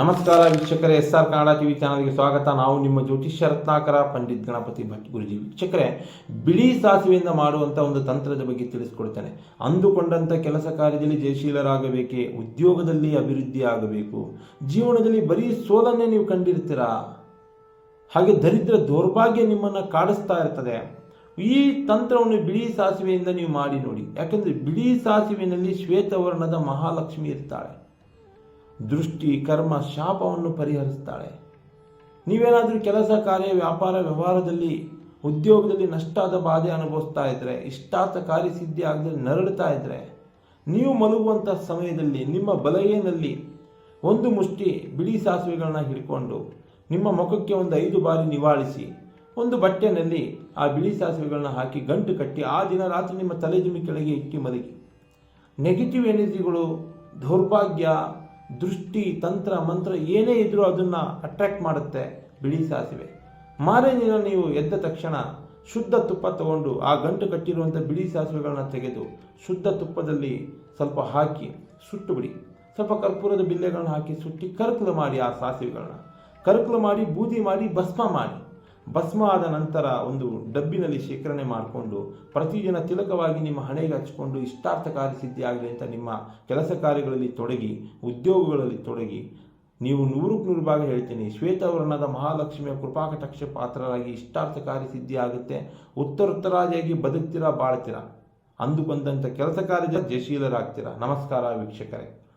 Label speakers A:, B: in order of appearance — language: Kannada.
A: ನಮಸ್ಕಾರ ವೀಕ್ಷಕರೇ, ಎಸ್ ಆರ್ ಕನ್ನಡ ಟಿವಿ ಚಾನಲ್ಗೆ ಸ್ವಾಗತ. ನಾವು ನಿಮ್ಮ ಜ್ಯೋತಿಷ್ಯ ರತ್ನಾಕರ, ಪಂಡಿತ್ ಗಣಪತಿ ಭಟ್ ಗುರುಜಿ. ವೀಕ್ಷಕರೇ, ಬಿಳಿ ಸಾಸಿವೆಯಿಂದ ಮಾಡುವಂಥ ಒಂದು ತಂತ್ರದ ಬಗ್ಗೆ ತಿಳಿಸ್ಕೊಡ್ತೇನೆ. ಅಂದುಕೊಂಡಂಥ ಕೆಲಸ ಕಾರ್ಯದಲ್ಲಿ ಜಯಶೀಲರಾಗಬೇಕೆ, ಉದ್ಯೋಗದಲ್ಲಿ ಅಭಿವೃದ್ಧಿ ಆಗಬೇಕು. ಜೀವನದಲ್ಲಿ ಬರೀ ಸೋಲನ್ನೇ ನೀವು ಕಂಡಿರ್ತೀರಾ? ಹಾಗೆ ದರಿದ್ರ ದೌರ್ಭಾಗ್ಯ ನಿಮ್ಮನ್ನು ಕಾಡಿಸ್ತಾ ಇರ್ತದೆ. ಈ ತಂತ್ರವನ್ನು ಬಿಳಿ ಸಾಸಿವೆಯಿಂದ ನೀವು ಮಾಡಿ ನೋಡಿ. ಯಾಕಂದರೆ ಬಿಳಿ ಸಾಸಿವೆಯಲ್ಲಿ ಶ್ವೇತವರ್ಣದ ಮಹಾಲಕ್ಷ್ಮಿ ಇರ್ತಾಳೆ. ದೃಷ್ಟಿ, ಕರ್ಮ, ಶಾಪವನ್ನು ಪರಿಹರಿಸ್ತಾಳೆ. ನೀವೇನಾದರೂ ಕೆಲಸ, ಕಾರ್ಯ, ವ್ಯಾಪಾರ, ವ್ಯವಹಾರದಲ್ಲಿ, ಉದ್ಯೋಗದಲ್ಲಿ ನಷ್ಟಾದ ಬಾಧೆ ಅನುಭವಿಸ್ತಾ ಇದ್ದರೆ ಇಷ್ಟಾರ್ಥ ಕಾರ್ಯ ಸಿದ್ಧಿ ಆಗದೆ ನರಳುತ್ತಾ ಇದ್ದರೆ ನೀವು ಮಲಗುವಂಥ ಸಮಯದಲ್ಲಿ, ನಿಮ್ಮ ಬಲಗೈನಲ್ಲಿ ಒಂದು ಮುಷ್ಟಿ ಬಿಳಿ ಸಾಸಿವೆಗಳನ್ನ ಹಿಡ್ಕೊಂಡು, ನಿಮ್ಮ ಮುಖಕ್ಕೆ ಒಂದು ಐದು ಬಾರಿ ನಿವಾಳಿಸಿ, ಒಂದು ಬಟ್ಟೆನಲ್ಲಿ ಆ ಬಿಳಿ ಸಾಸಿವೆಗಳನ್ನ ಹಾಕಿ ಗಂಟು ಕಟ್ಟಿ, ಆ ದಿನ ರಾತ್ರಿ ನಿಮ್ಮ ತಲೆದುಮಿ ಕೆಳಗೆ ಇಕ್ಕಿ ಮಲಗಿ. ನೆಗೆಟಿವ್ ಎನರ್ಜಿಗಳು ದೌರ್ಭಾಗ್ಯ ದೃಷ್ಟಿ, ತಂತ್ರ, ಮಂತ್ರ ಏನೇ ಇದ್ರೂ ಅದನ್ನು ಅಟ್ರಾಕ್ಟ್ ಮಾಡುತ್ತೆ ಬಿಳಿ ಸಾಸಿವೆ. ಮಾರನೇ ದಿನ ನೀವು ಎದ್ದ ತಕ್ಷಣ ಶುದ್ಧ ತುಪ್ಪ ತಗೊಂಡು ಆ ಗಂಟು ಕಟ್ಟಿರುವಂಥ ಬಿಳಿ ಸಾಸಿವೆಗಳನ್ನ ತೆಗೆದು ಶುದ್ಧ ತುಪ್ಪದಲ್ಲಿ ಸ್ವಲ್ಪ ಹಾಕಿ ಸುಟ್ಟು ಬಿಡಿ. ಸ್ವಲ್ಪ ಕರ್ಪೂರದ ಬಿಲ್ಲೆಗಳನ್ನ ಹಾಕಿ ಸುಟ್ಟಿ ಕರ್ಕಲು ಮಾಡಿ ಆ ಸಾಸಿವೆಗಳನ್ನ. ಕರ್ಕಲು ಮಾಡಿ, ಬೂದಿ ಮಾಡಿ, ಭಸ್ಮ ಮಾಡಿ. ಭಸ್ಮ ಆದ ನಂತರ ಒಂದು ಡಬ್ಬಿನಲ್ಲಿ ಶೇಖರಣೆ ಮಾಡಿಕೊಂಡು ಪ್ರತಿದಿನ ತಿಲಕವಾಗಿ ನಿಮ್ಮ ಹಣೆಗೆ ಇಷ್ಟಾರ್ಥ ಕಾರ್ಯ ಸಿದ್ಧಿ ಆಗಲಿ ಅಂತ ನಿಮ್ಮ ಕೆಲಸ ಕಾರ್ಯಗಳಲ್ಲಿ ತೊಡಗಿ, ಉದ್ಯೋಗಗಳಲ್ಲಿ ತೊಡಗಿ, ನೀವು ನೂರಕ್ಕೆ ನೂರು ಭಾಗ ಹೇಳ್ತೀನಿ. ಶ್ವೇತವರ್ಣದ ಮಹಾಲಕ್ಷ್ಮಿಯ ಕೃಪಾಕಟಕ್ಷ ಪಾತ್ರರಾಗಿ ಇಷ್ಟಾರ್ಥ ಕಾರ್ಯ ಸಿದ್ಧಿ ಆಗುತ್ತೆ. ಉತ್ತರೋತ್ತರಾದಿಯಾಗಿ ಬದುಕ್ತೀರಾ, ಬಾಳ್ತೀರಾ? ಅಂದುಕೊಂಡಂಥ ಕೆಲಸ ಕಾರ್ಯದ ಜಯಶೀಲರಾಗ್ತೀರಾ? ನಮಸ್ಕಾರ ವೀಕ್ಷಕರೇ.